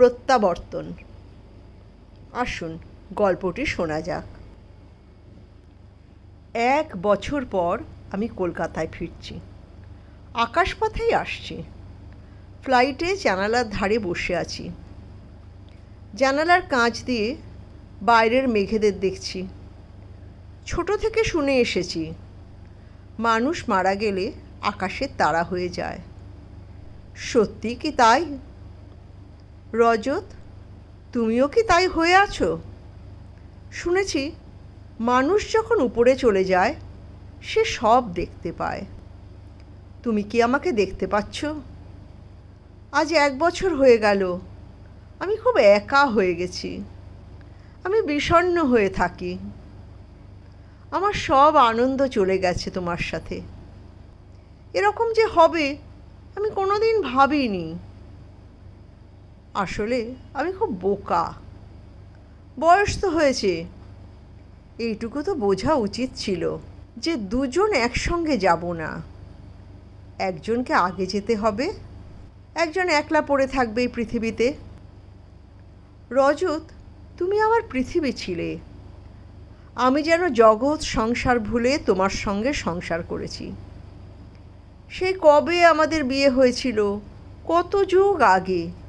প্রত্যাবর্তন। আসুন, গল্পটি শোনা যাক। এক বছর পর আমি কলকাতায় ফিরছি। আকাশপথেই আসছি। ফ্লাইটে জানালার ধারে বসে আছি। জানালার কাঁচ দিয়ে বাইরের মেঘেদের দেখছি। ছোট থেকে শুনে এসেছি, মানুষ মারা গেলে আকাশের তারা হয়ে যায়। সত্যি কি তাই? রজত, তুমিও কি তাই হয়ে আছো? শুনেছি, মানুষ যখন উপরে চলে যায়, সে সব দেখতে পায়। তুমি কি আমাকে দেখতে পাচ্ছ? আজ এক বছর হয়ে গেল, আমি খুব একা হয়ে গেছি। আমি বিষণ্ণ হয়ে থাকি। আমার সব আনন্দ চলে গেছে তোমার সাথে। এরকম যে হবে, আমি কোনোদিন ভাবিনি। আসলে আমি খুব বোকা। বয়স তো হয়েছে। এইটুকু তো বোঝা উচিত ছিল যে দুজন একসঙ্গে যাব না। একজনকে আগে যেতে হবে, একজন একলা পড়ে থাকবে এই পৃথিবীতে। রজত, তুমি আমার পৃথিবী ছিলে। আমি যেন জগৎ সংসার ভুলে তোমার সঙ্গে সংসার করেছি। সেই কবে আমাদের বিয়ে হয়েছিল? কত যুগ আগে?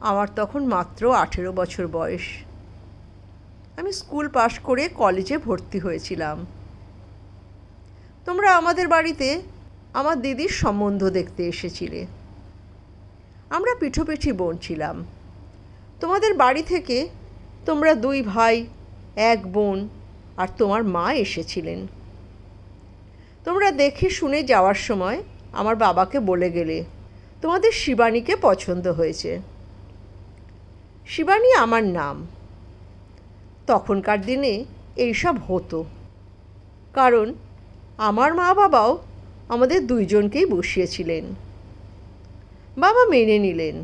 আমার তখন মাত্র আঠেরো বছর বয়স। আমি স্কুল পাশ করে কলেজে ভর্তি হয়েছিলাম। তোমরা আমাদের বাড়িতে আমার দিদির সম্বন্ধ দেখতে এসেছিলে। আমরা পিঠোপিঠি বোন ছিলাম। তোমাদের বাড়ি থেকে তোমরা দুই ভাই, এক বোন আর তোমার মা এসেছিলেন। তোমরা দেখে শুনে যাওয়ার সময় আমার বাবাকে বলে গেলে তোমাদের শিবানীকে পছন্দ হয়েছে। শিবানী আমার নাম। তখনকার দিনে এইসব হতো। কারণ আমার মা বাবাও আমাদের দুইজনকেই বসিয়েছিলেন। বাবা মেনে নিলেন।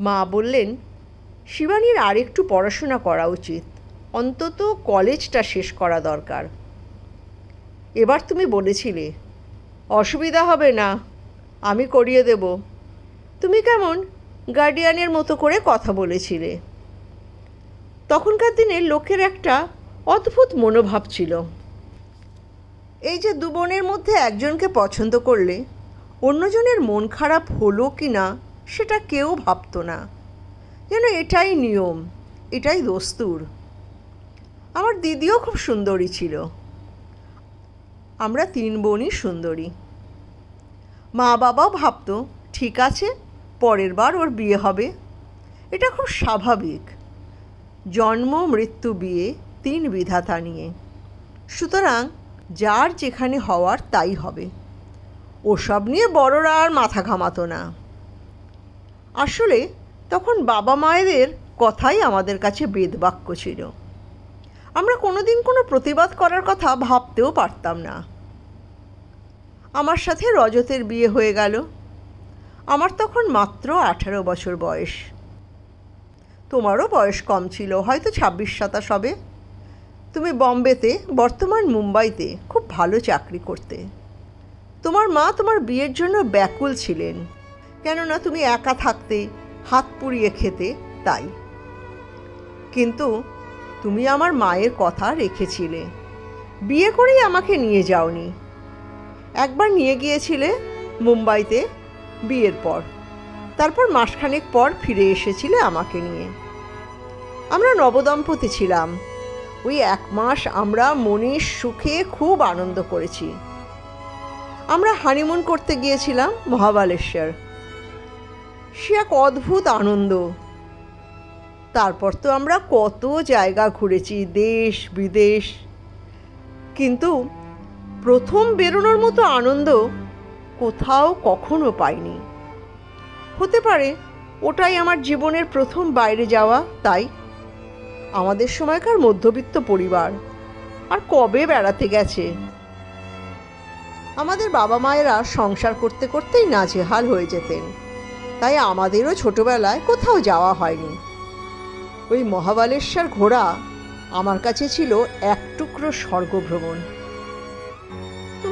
মা বললেন, শিবানীর আরেকটু পড়াশোনা করা উচিত। অন্তত কলেজটা শেষ করা দরকার। এবার তুমি বলেছিলে, অসুবিধা হবে না, আমি করিয়ে দেব। তুমি কেমন গার্ডিয়ানের মতো করে কথা বলেছিলে। তখনকার দিনে লোকের একটা অদ্ভুত মনোভাব ছিল। এই যে দু বোনের মধ্যে একজনকে পছন্দ করলে অন্যজনের মন খারাপ হলো কি না সেটা কেউ ভাবতো না। যেন এটাই নিয়ম, এটাই দস্তুর। আমার দিদিও খুব সুন্দরী ছিল। আমরা তিন বোনই সুন্দরী। মা বাবাও ভাবতো, ঠিক আছে পরের বার ওর বিয়ে হবে। এটা খুব স্বাভাবিক। জন্ম, মৃত্যু, বিয়ে, তিন বিধাতা নিয়ে। সুতরাং যার যেখানে হওয়ার তাই হবে। ওসব নিয়ে বড়রা আর মাথা ঘামাতো না। আসলে তখন বাবা মায়েদের কথাই আমাদের কাছে বেদবাক্য ছিল। আমরা কোনোদিন কোনো প্রতিবাদ করার কথা ভাবতেও পারতাম না। আমার সাথে রজতের বিয়ে হয়ে গেল। আমার তখন মাত্র আঠারো বছর বয়স। তোমারও বয়স কম ছিল, হয়তো ছাব্বিশ সাতাশ হবে। তুমি বম্বেতে, বর্তমান মুম্বাইতে খুব ভালো চাকরি করতে। তোমার মা তোমার বিয়ের জন্য ব্যাকুল ছিলেন, কেননা তুমি একা থাকতে, হাত পুড়িয়ে খেতে, তাই। কিন্তু তুমি আমার মায়ের কথা রেখেছিলে। বিয়ে করেই আমাকে নিয়ে যাওনি। একবার নিয়ে গিয়েছিলে মুম্বাইতে বিয়ের পর। তারপর মাসখানেক পর ফিরে এসেছিলে আমাকে নিয়ে। আমরা নবদম্পতি ছিলাম। ওই এক মাস আমরা মনের সুখে খুব আনন্দ করেছি। আমরা হানিমুন করতে গিয়েছিলাম মহাবালেশ্বর। সে এক অদ্ভুত আনন্দ। তারপর তো আমরা কত জায়গা ঘুরেছি, দেশ, বিদেশ। কিন্তু প্রথম বেরোনোর মতো আনন্দ কোথাও কখনো পাইনি। হতে পারে ওটাই আমার জীবনের প্রথম বাইরে যাওয়া, তাই। আমাদের সময়কার মধ্যবিত্ত পরিবার, আর কবে বেড়াতে গেছে? আমাদের বাবা মায়েরা সংসার করতে করতেই নাজেহাল হয়ে যেতেন, তাই আমাদেরও ছোটবেলায় কোথাও যাওয়া হয়নি। ওই মহাবালেশ্বর ঘোড়া আমার কাছে ছিল এক টুকরো স্বর্গভ্রমণ।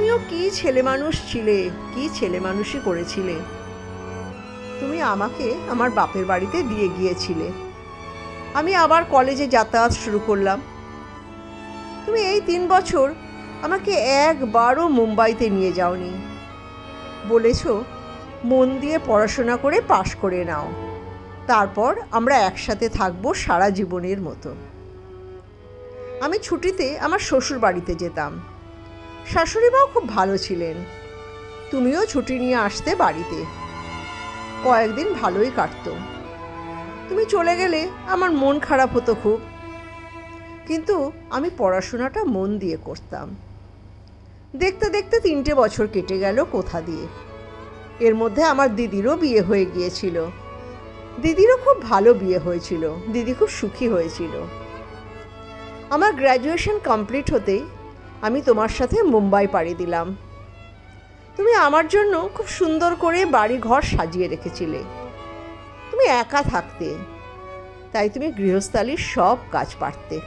তুমিও কি ছেলে মানুষ ছিলে? কি ছেলে মানুষই করেছিলে? তুমি আমাকে আমার বাপের বাড়িতে দিয়ে গিয়েছিলে। আমি আবার কলেজে যাতায়াত শুরু করলাম। তুমি এই তিন বছর আমাকে একবারও মুম্বাইতে নিয়ে যাওনি। বলেছ, মন দিয়ে পড়াশোনা করে পাশ করে নাও। তারপর আমরা একসাথে থাকব সারা জীবনের মতো। আমি ছুটিতে আমার শ্বশুর বাড়িতে যেতাম। শাশুড়ি মাও খুব ভালো ছিলেন। তুমিও ছুটি নিয়ে আসতে বাড়িতে। কয়েকদিন ভালোই কাটতো। তুমি চলে গেলে আমার মন খারাপ হতো খুব। কিন্তু আমি পড়াশোনাটা মন দিয়ে করতাম। দেখতে দেখতে তিনটে বছর কেটে গেল কোথা দিয়ে। এর মধ্যে আমার দিদিরও বিয়ে হয়ে গিয়েছিল। দিদিরও খুব ভালো বিয়ে হয়েছিল। দিদি খুব সুখী হয়েছিল। আমার গ্র্যাজুয়েশন কমপ্লিট হতেই আমি তোমার সাথে মুম্বাই পাড়ি দিলাম। তুমি আমার জন্য খুব সুন্দর করে বাড়ি ঘর সাজিয়ে রেখেছিলে। তুমি একা থাকতে, তাই তুমি গৃহস্থালির সব কাজ পারতে।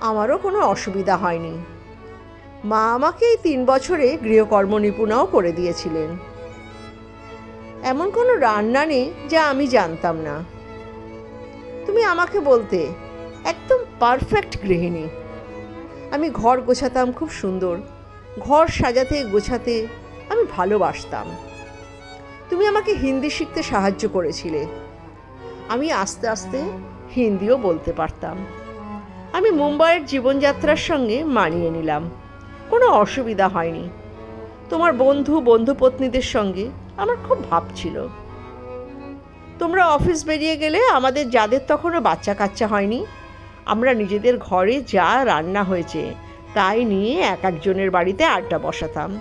আমারও কোনো অসুবিধা হয়নি। মা আমাকে এই তিন বছরে গৃহকর্ম নিপুণাও করে দিয়েছিলেন। এমন কোনো রান্না নেই যা আমি জানতাম না। তুমি আমাকে বলতে, একদম পারফেক্ট গৃহিণী। আমি ঘর গোছাতাম খুব সুন্দর। ঘর সাজাতে গোছাতে আমি ভালোবাসতাম। তুমি আমাকে হিন্দি শিখতে সাহায্য করেছিলে। আমি আস্তে আস্তে হিন্দিও বলতে পারতাম। আমি মুম্বাইয়ের জীবনযাত্রার সঙ্গে মানিয়ে নিলাম। কোনো অসুবিধা হয়নি। তোমার বন্ধু, বন্ধুপত্নীদের সঙ্গে আমার খুব ভাব ছিল। তোমরা অফিস বেরিয়ে গেলে আমাদের যাদের তখনও বাচ্চা কাচ্চা হয়নি আমরা নিজেদের ঘরে যা রান্না হয়েছে, তাই নিয়ে এক একজনের বাড়িতে আড্ডা বসাতাম।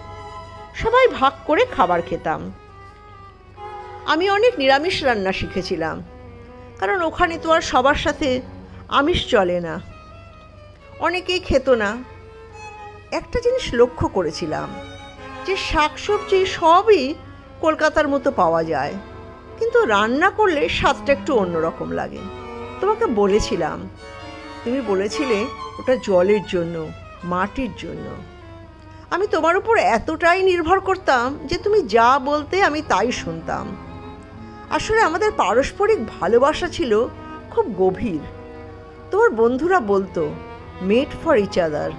সবাই ভাগ করে খাবার খেতাম। আমি অনেক নিরামিষ রান্না শিখেছিলাম। কারণ ওখানে তো আর সবার সাথে আমিষ চলে না। অনেকেই খেত না। একটা জিনিস লক্ষ্য করেছিলাম যে শাকসবজি সবই কলকাতার মতো পাওয়া যায়। কিন্তু রান্না করলে স্বাদটা একটু অন্যরকম লাগে। তোমাকে বলেছিলাম তুমি বলেছিলে ওটা জলের জন্য, মাটির জন্য। আমি তোমার উপর এতটাই নির্ভর করতাম যে তুমি যা বলতে আমি তাই শুনতাম। আসলে আমাদের পারস্পরিক ভালোবাসা ছিল খুব গভীর। তোমার বন্ধুরা বলতো মেড ফর ইচ আদার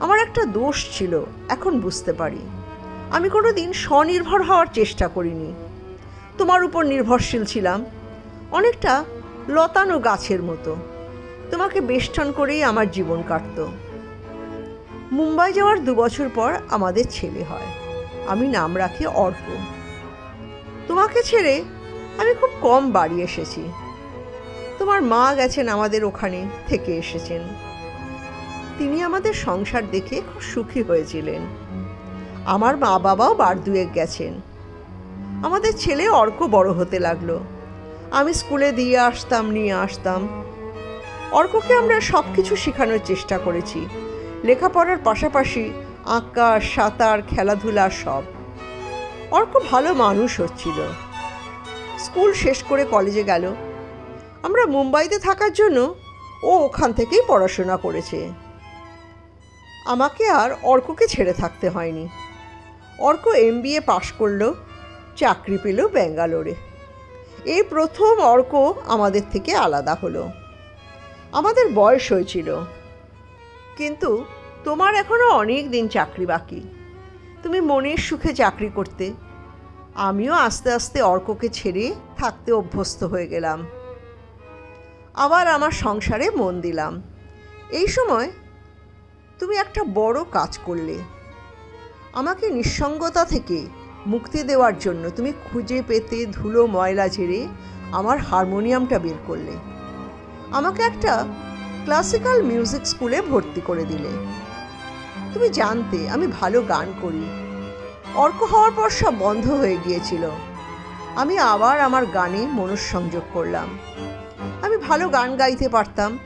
আমার একটা দোষ ছিল, এখন বুঝতে পারি। আমি কোনো দিন স্বনির্ভর হওয়ার চেষ্টা করিনি। তোমার উপর নির্ভরশীল ছিলাম, অনেকটা লতানো গাছের মতো। তোমাকে বেষ্টন করেই আমার জীবন কাটত। মুম্বাই যাওয়ার দু বছর পর আমাদের ছেলে হয়। আমি নাম রাখি অর্ক। তোমাকে ছেড়ে আমি খুব কম বাড়ি এসেছি। তোমার মা গেছেন আমাদের ওখানে থেকে এসেছেন। তিনি আমাদের সংসার দেখে খুব সুখী হয়েছিলেন। আমার মা বাবাও বার দুয়েক গেছেন। আমাদের ছেলে অর্ক বড় হতে লাগল। আমি স্কুলে দিয়ে আসতাম, নিয়ে আসতাম। অর্ককে আমরা সব কিছু শেখানোর চেষ্টা করেছি। লেখাপড়ার পাশাপাশি আঁকা, সাঁতার, খেলাধুলা সব। অর্ক ভালো মানুষ হচ্ছিল। স্কুল শেষ করে কলেজে গেল। আমরা মুম্বাইতে থাকার জন্য ও ওখান থেকেই পড়াশোনা করেছে। আমাকে আর অর্ককে ছেড়ে থাকতে হয়নি। অর্ক এম বি এ পাশ করল, চাকরি পেল ব্যাঙ্গালোরে। এই প্রথম অর্ক আমাদের থেকে আলাদা হলো। আমাদের বয়স হয়েছিল। কিন্তু তোমার এখনও অনেক দিন চাকরি বাকি। তুমি মনের সুখে চাকরি করতে। আমিও আস্তে আস্তে অর্ককে ছেড়ে থাকতে অভ্যস্ত হয়ে গেলাম। আবার আমার সংসারে মন দিলাম। এই সময় তুমি একটা বড় কাজ করলে। আমাকে নিঃসঙ্গতা থেকে মুক্তি দেওয়ার জন্য তুমি খুঁজে পেতে ধুলো ময়লা ঝেড়ে আমার হারমোনিয়ামটা বের করলে। আমাকে একটা ক্লাসিক্যাল মিউজিক স্কুলে ভর্তি করে দিলে। তুমি জানতে আমি ভালো গান করি। অর্ক হওয়ার পর সব বন্ধ হয়ে গিয়েছিল। আমি আবার আমার গানে মনঃসংযোগ করলাম। আমি ভালো গান গাইতে পারতাম।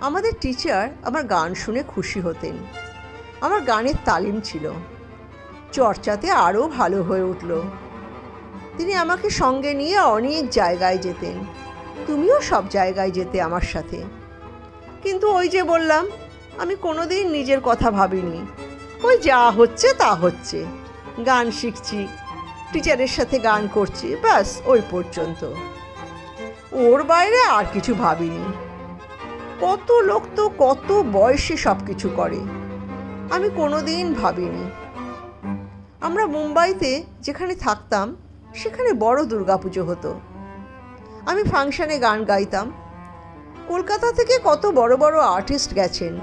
আমাদের টিচার আমার গান শুনে খুশি হতেন। আমার গানের তালিম ছিল। চর্চাতে আরও ভালো হয়ে উঠল। তিনি আমাকে সঙ্গে নিয়ে অনেক জায়গায় যেতেন। তুমিও সব জায়গায় যেতে আমার সাথে। কিন্তু ওই যে বললাম, আমি কোনোদিন নিজের কথা ভাবিনি। ওই যা হচ্ছে তা হচ্ছে। গান শিখছি, টিচারের সাথে গান করছি, ব্যাস, ওই পর্যন্ত। ওর বাইরে আর কিছু ভাবিনি। কত লোক তো কত বয়সে সব কিছু করে। আমি কোনোদিন ভাবিনি। আমরা মুম্বাইতে যেখানে থাকতাম, সেখানে বড় দুর্গাপুজো হতো। আমি ফাংশানে গান গাইতাম। কলকাতা থেকে কত বড় বড় আর্টিস্ট গেছেন।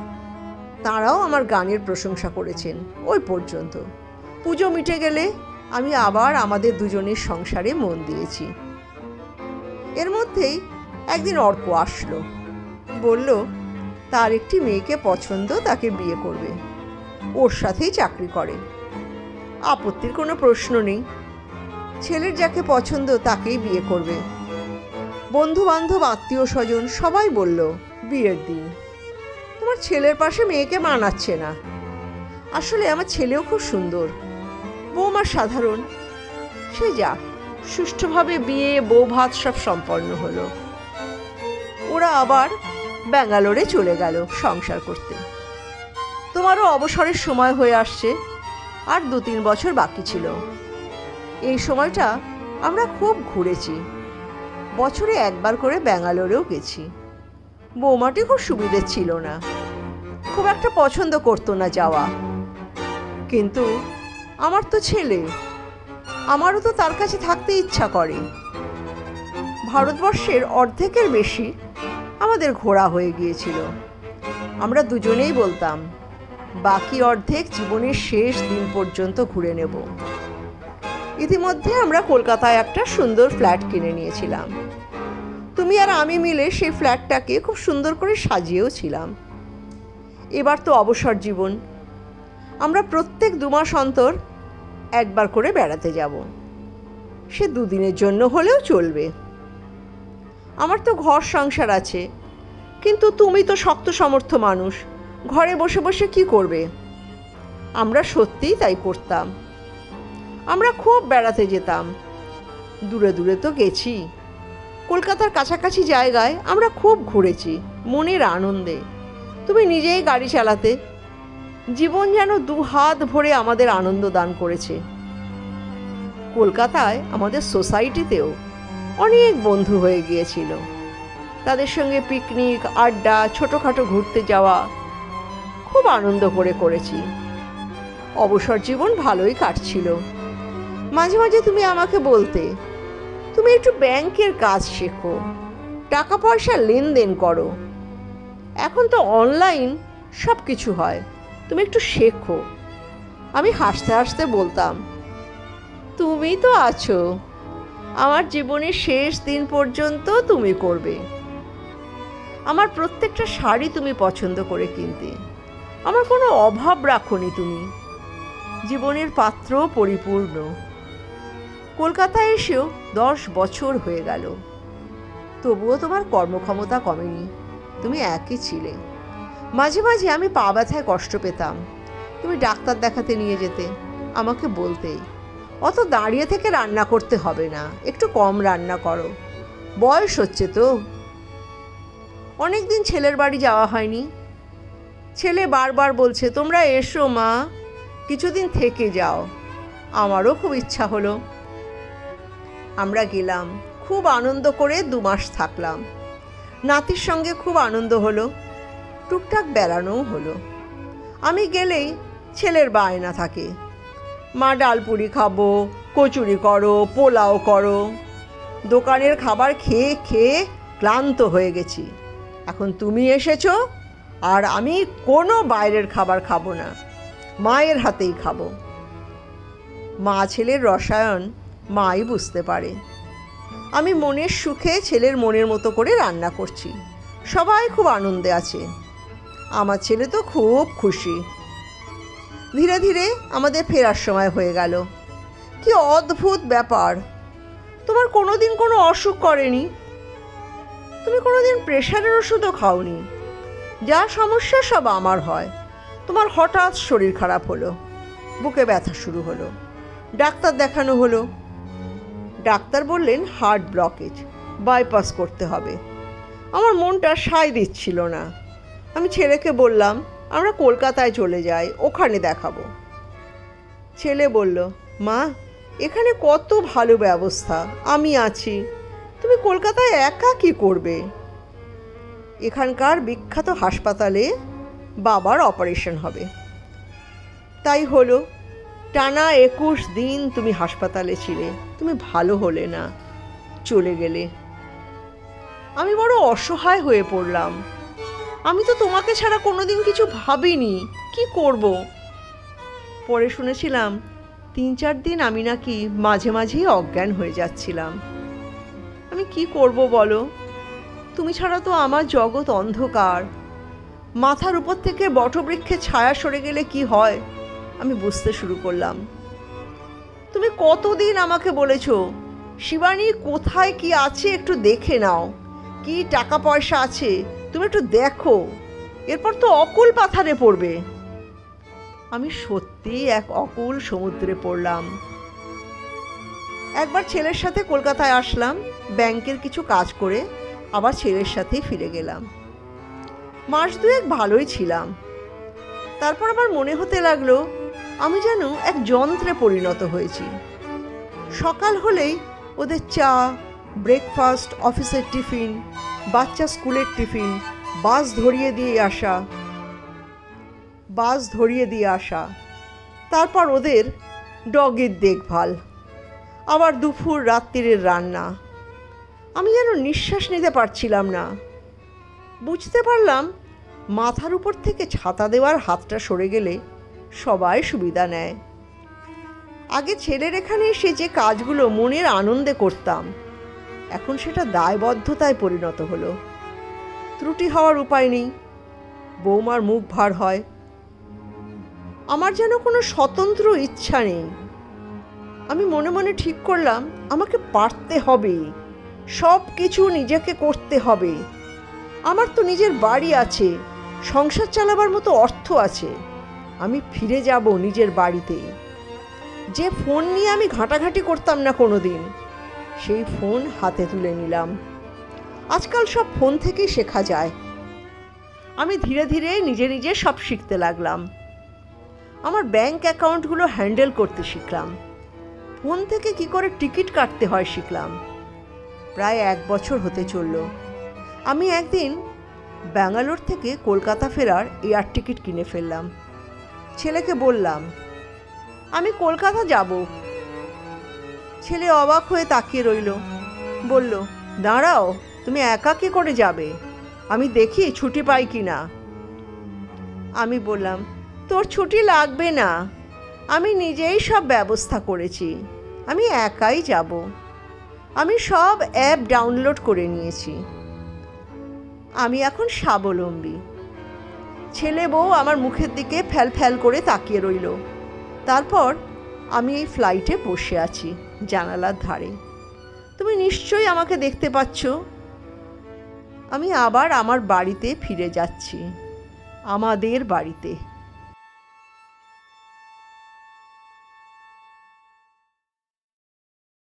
তাঁরাও আমার গানের প্রশংসা করেছেন ওই পর্যন্ত। পুজো মিটে গেলে আমি আবার আমাদের দুজনের সংসারে মন দিয়েছি। এর মধ্যেই একদিন অর্ক আসলো। বলল, তার একটি মেয়েকে পছন্দ, তাকে বিয়ে করবে। ওর সাথেই চাকরি করে। আপত্তির কোনো প্রশ্ন নেই। ছেলের যাকে পছন্দ, তাকেই বিয়ে করবে। বন্ধু বান্ধব আত্মীয় স্বজন সবাই বলল, বিয়ের দিন। তোমার ছেলের পাশে মেয়েকে মানাচ্ছে না। আসলে আমার ছেলেও খুব সুন্দর। বৌমা সাধারণ। সে যাক, সুষ্ঠুভাবে বিয়ে, বউ ভাত সব সম্পন্ন হলো। ওরা আবার ব্যাঙ্গালোরে চলে গেল সংসার করতে। তোমারও অবসরের সময় হয়ে আসছে, আর দু তিন বছর বাকি ছিল। এই সময়টা আমরা খুব ঘুরেছি। বছরে একবার করে ব্যাঙ্গালোরেও গেছি। বৌমাটি খুব সুবিধে ছিল না। খুব একটা পছন্দ করতো না যাওয়া। কিন্তু আমার তো ছেলে। আমারও তো তার কাছে থাকতে ইচ্ছা করে। ভারতবর্ষের অর্ধেকের বেশি আমাদের ঘোরা হয়ে গিয়েছিল। আমরা দুজনেই বলতাম, বাকি অর্ধেক জীবনের শেষ দিন পর্যন্ত ঘুরে নেব। ইতিমধ্যে আমরা কলকাতায় একটা সুন্দর ফ্ল্যাট কিনে নিয়েছিলাম। তুমি আর আমি মিলে সেই ফ্ল্যাটটাকে খুব সুন্দর করে সাজিয়েও ছিলাম এবার তো অবসর জীবন। আমরা প্রত্যেক দু মাস অন্তর একবার করে বেড়াতে যাব। সে দুদিনের জন্য হলেও চলবে। আমার তো ঘর সংসার আছে, কিন্তু তুমি তো শক্ত সমর্থ মানুষ। ঘরে বসে বসে কি করবে? আমরা সত্যিই তাই করতাম। আমরা খুব বেড়াতে যেতাম। দূরে দূরে তো গেছি। কলকাতার কাছাকাছি জায়গায় আমরা খুব ঘুরেছি, মনের আনন্দে। তুমি নিজেই গাড়ি চালাতে, জীবন যেন দু হাত ভরে আমাদের আনন্দ দান করেছে। কলকাতায় আমাদের সোসাইটিতেও অনেক বন্ধু হয়ে গিয়েছিল। তাদের সঙ্গে পিকনিক, আড্ডা, ছোটোখাটো ঘুরতে যাওয়া, খুব আনন্দ করে করেছি। অবসর জীবন ভালোই কাটছিল। মাঝে মাঝে তুমি আমাকে বলতে, তুমি একটু ব্যাংকের কাজ শেখো টাকা পয়সা লেনদেন করো। এখন তো অনলাইন সব কিছু হয়, তুমি একটু শেখো। আমি হাসতে হাসতে বলতাম, তুমি তো আছো, আমার জীবনের শেষ দিন পর্যন্ত তুমি করবে। আমার প্রত্যেকটা শাড়ি তুমি পছন্দ করে কিনতে। আমার কোনো অভাব রাখনি তুমি। জীবনের পাত্র পরিপূর্ণ। কলকাতায় এসেও দশ বছর হয়ে গেল। তবুও তোমার কর্মক্ষমতা কমেনি। তুমি একই ছিলে। মাঝে মাঝে আমি পা ব্যথায় কষ্ট পেতাম। তুমি ডাক্তার দেখাতে নিয়ে যেতে, আমাকে বলতে অত দাঁড়িয়ে থেকে রান্না করতে হবে না, একটু কম রান্না করো। বয়স হচ্ছে তো। অনেক দিন ছেলের বাড়ি যাওয়া হয়নি। ছেলে বারবার বলছে, তোমরা এসো মা, কিছুদিন থেকে যাও। আমারও খুব ইচ্ছা হলো। আমরা গেলাম, খুব আনন্দ করে দু মাস থাকলাম। নাতির সঙ্গে খুব আনন্দ হলো, টুকটাক বেড়ানোও হলো। আমি গেলেই ছেলের বায়না থাকে। মা ডালপুরি খাব, কচুরি করো, পোলাও করো। দোকানের খাবার খেয়ে খেয়ে ক্লান্ত হয়ে গেছি। এখন তুমি এসেছ আর আমি কোনো বাইরের খাবার খাব না, মায়ের হাতেই খাব। মা ছেলের রসায়ন মাই বুঝতে পারে। আমি মনের সুখে ছেলের মনের মতো করে রান্না করছি। সবাই খুব আনন্দে আছে। আমার ছেলে তো খুব খুশি। ধীরে ধীরে আমাদের ফেরার সময় হয়ে গেল। কি অদ্ভুত ব্যাপার। তোমার কোনো দিন কোনো অসুখ করেনি? তুমি কোনো দিন প্রেশারের ওষুধও খাওনি। যা সমস্যা সব আমার হয়। তোমার হঠাৎ শরীর খারাপ হলো। বুকে ব্যথা শুরু হলো। ডাক্তার দেখানো হলো। ডাক্তার বললেন, হার্ট ব্লকেজ বাইপাস করতে হবে। আমার মনটা সায় দিচ্ছিল না। আমি ছেলেকে বললাম, আমরা কলকাতায় চলে যাই, ওখানে দেখাবো। ছেলে বলল, মা, এখানে কত ভালো ব্যবস্থা, আমি আছি। তুমি কলকাতায় একা কি করবে? এখানকার বিখ্যাত হাসপাতালে বাবার অপারেশন হবে। তাই হলো টানা একুশ দিন তুমি হাসপাতালে ছিলে, তুমি ভালো হলে না, চলে গেলে। আমি বড় অসহায় হয়ে পড়লাম। আমি তো তোমাকে ছাড়া কোনোদিন কিছু ভাবিনি, কি করব? পরে শুনেছিলাম, তিন চার দিন আমি নাকি মাঝে মাঝেই অজ্ঞান হয়ে যাচ্ছিলাম। আমি কি করব বলো? তুমি ছাড়া তো আমার জগৎ অন্ধকার। মাথার উপর থেকে বটবৃক্ষে ছায়া সরে গেলে কি হয়? আমি বুঝতে শুরু করলাম। তুমি কতদিন আমাকে বলেছ, শিবানী কোথায় কি আছে একটু দেখে নাও। কি টাকা পয়সা আছে, তুমি একটু দেখো। এরপর তো অকুল পাথারে পড়বে। আমি সত্যি এক অকুল সমুদ্রে পড়লাম। একবার ছেলের সাথে কলকাতায় আসলাম, ব্যাংকের কিছু কাজ করে আবার ছেলের সাথেই ফিরে গেলাম। মাস দুয়েক ভালোই ছিলাম। তারপর আমার মনে হতে লাগল আমি যেন এক যন্ত্রে পরিণত হয়েছি। সকাল হলেই ওদের চা ব্রেকফাস্ট অফিসের টিফিন, বাচ্চা স্কুলের টিফিন, বাস ধরিয়ে দিয়ে আসা, বাস ধরিয়ে দিয়ে আসা। তারপর ওদের ডগের দেখভাল, আবার দুপুর রাত্রিরের রান্না। আমি যেন নিঃশ্বাস নিতে পারছিলাম না। বুঝতে পারলাম মাথার উপর থেকে ছাতা দেওয়ার হাতটা সরে গেলে সবাই সুবিধা নেয়। আগে ছেলের এখানে এসে যে কাজগুলো মনের আনন্দে করতাম, এখন সেটা দায়বদ্ধতায় পরিণত হলো। ত্রুটি হওয়ার উপায় নেই, বৌমার মুখ ভার হয়। আমার যেন কোনো স্বতন্ত্র ইচ্ছা নেই। আমি মনে মনে ঠিক করলাম, আমাকে পারতে হবে সব কিছু নিজেকে করতে হবে। আমার তো নিজের বাড়ি আছে, সংসার চালাবার মতো অর্থ আছে। আমি ফিরে যাব নিজের বাড়িতে। যে ফোন নিয়ে আমি ঘাঁটাঘাঁটি করতাম না কোনো দিন সেই ফোন হাতে তুলে নিলাম। আজকাল সব ফোন থেকেই শেখা যায়। আমি ধীরে ধীরে নিজে নিজে সব শিখতে লাগলাম। আমার ব্যাংক অ্যাকাউন্টগুলো হ্যান্ডেল করতে শিখলাম। ফোন থেকে কি করে টিকিট কাটতে হয় শিখলাম। প্রায় এক বছর হতে চলল। আমি একদিন ব্যাঙ্গালোর থেকে কলকাতা ফেরার এয়ার টিকিট কিনে ফেললাম। ছেলেকে বললাম, আমি কলকাতা যাব। ছেলে অবাক হয়ে তাকিয়ে রইল, বলল, দাঁড়াও, তুমি একা কি করে যাবে? আমি দেখি ছুটি পাই কি না। আমি বললাম, তোর ছুটি লাগবে না। আমি নিজেই সব ব্যবস্থা করেছি। আমি একাই যাব। আমি সব অ্যাপ ডাউনলোড করে নিয়েছি। আমি এখন স্বাবলম্বী। ছেলে বউ আমার মুখের দিকে ফ্যাল ফ্যাল করে তাকিয়ে রইল। তারপর আমি এই ফ্লাইটে বসে আছি জানালার ধারে। তুমি নিশ্চয়ই আমাকে দেখতে পাচ্ছ। আমি আবার আমার বাড়িতে ফিরে যাচ্ছি। আমাদের বাড়িতে।